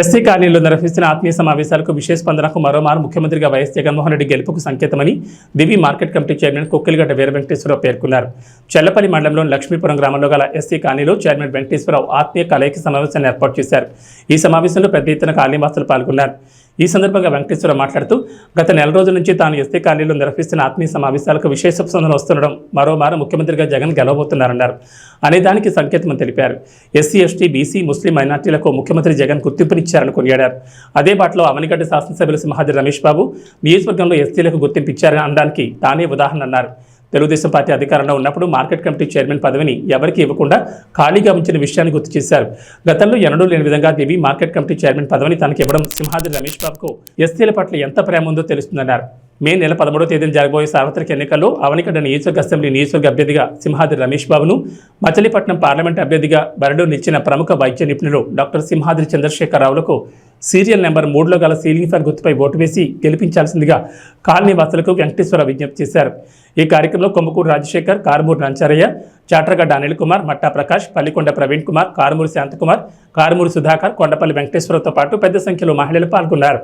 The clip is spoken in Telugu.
ఎస్సీ కాలనీలో నిర్వహిస్తున్న ఆత్మీయ సమావేశాలకు విశేష స్పందనకు మరోమారు ముఖ్యమంత్రిగా వైఎస్ జగన్మోహన్ రెడ్డి గెలుపుకు సంకేతమని Divi market committee chairman Kukkiligadda Veera Venkateswararao పేర్కొన్నారు. చెల్లపల్లి మండలంలోని లక్ష్మీపురం గ్రామంలో గల ఎస్సీ కాలనీలో చైర్మన్ వెంకటేశ్వరరావు ఆత్మీయ కలయిక సమావేశాన్ని ఏర్పాటు చేశారు. ఈ సమావేశంలో పెద్ద ఎత్తున కాలనీవాసులు పాల్గొన్నారు. ఈ సందర్భంగా వెంకటేశ్వర మాట్లాడుతూ గత నెల రోజుల నుంచి తాను ఎస్టీ కాలనీలో నిర్వహిస్తున్న ఆత్మీయ సమావేశాలకు విశేష స్పందన వస్తుండడం మరోమారు ముఖ్యమంత్రిగా జగన్ గెలవబోతున్నారన్నారు. అనేదానికి సంకేతమని తెలిపారు. ఎస్సీ ఎస్టీ బీసీ ముస్లిం మైనార్టీలకు ముఖ్యమంత్రి జగన్ గుర్తింపునిచ్చారని కొనియాడారు. అదే బాటలో అవనిగడ్డ శాసనసభ్యులు సింహాద్రి రమేష్ బాబు నియోజకవర్గంలో ఎస్టీలకు గుర్తింపు ఇచ్చారని అనడానికి తానే ఉదాహరణ అన్నారు తెలుగుదేశం పార్టీ అధికారంలో ఉన్నప్పుడు మార్కెట్ కమిటీ చైర్మన్ పదవిని ఎవరికి ఇవ్వకుండా ఖాళీగా ఉంచిన విషయాన్ని గుర్తు చేశారు. గతంలో ఎన్నడూ లేని విధంగా దేవి మార్కెట్ కమిటీ చైర్మన్ పదవిని తనకి ఇవ్వడం సింహాద్రి రమేష్ బాబుకు ఎస్సీల పట్ల ఎంత ప్రేమ ఉందో తెలుస్తుందన్నారు. మే నెల పదమూడో తేదీన జరగబోయే సార్వత్రిక ఎన్నికల్లో అవనికడ నియోజకవర్గ అసెంబ్లీ నియోజకవర్గ అభ్యర్థిగా సింహాద్రి రమేష్ బాబును మచిలీపట్నం పార్లమెంట్ అభ్యర్థిగా బరడు నిచ్చిన ప్రముఖ వైద్య నిపుణులు డాక్టర్ సింహాద్రి చంద్రశేఖరరావులకు సీరియల్ నెంబర్ మూడులో గల సీలింగ్ ఫ్యాన్ గుర్తుపై ఓటు వేసి గెలిపించాల్సిందిగా కాలనీ వాసులకు వెంకటేశ్వర విజ్ఞప్తి చేశారు. ఈ కార్యక్రమంలో కొమ్మకూరు రాజశేఖర్ కారుమూరు నంచారయ్య చాట్రగడ్డ అనిల్ కుమార్ మట్టా ప్రకాష్ పల్లికొండ ప్రవీణ్ కుమార్ కారుమూరు శాంతకుమార్ కారుమూరు సుధాకర్ కొండపల్లి వెంకటేశ్వరతో పాటు పెద్ద సంఖ్యలో మహిళలు పాల్గొన్నారు.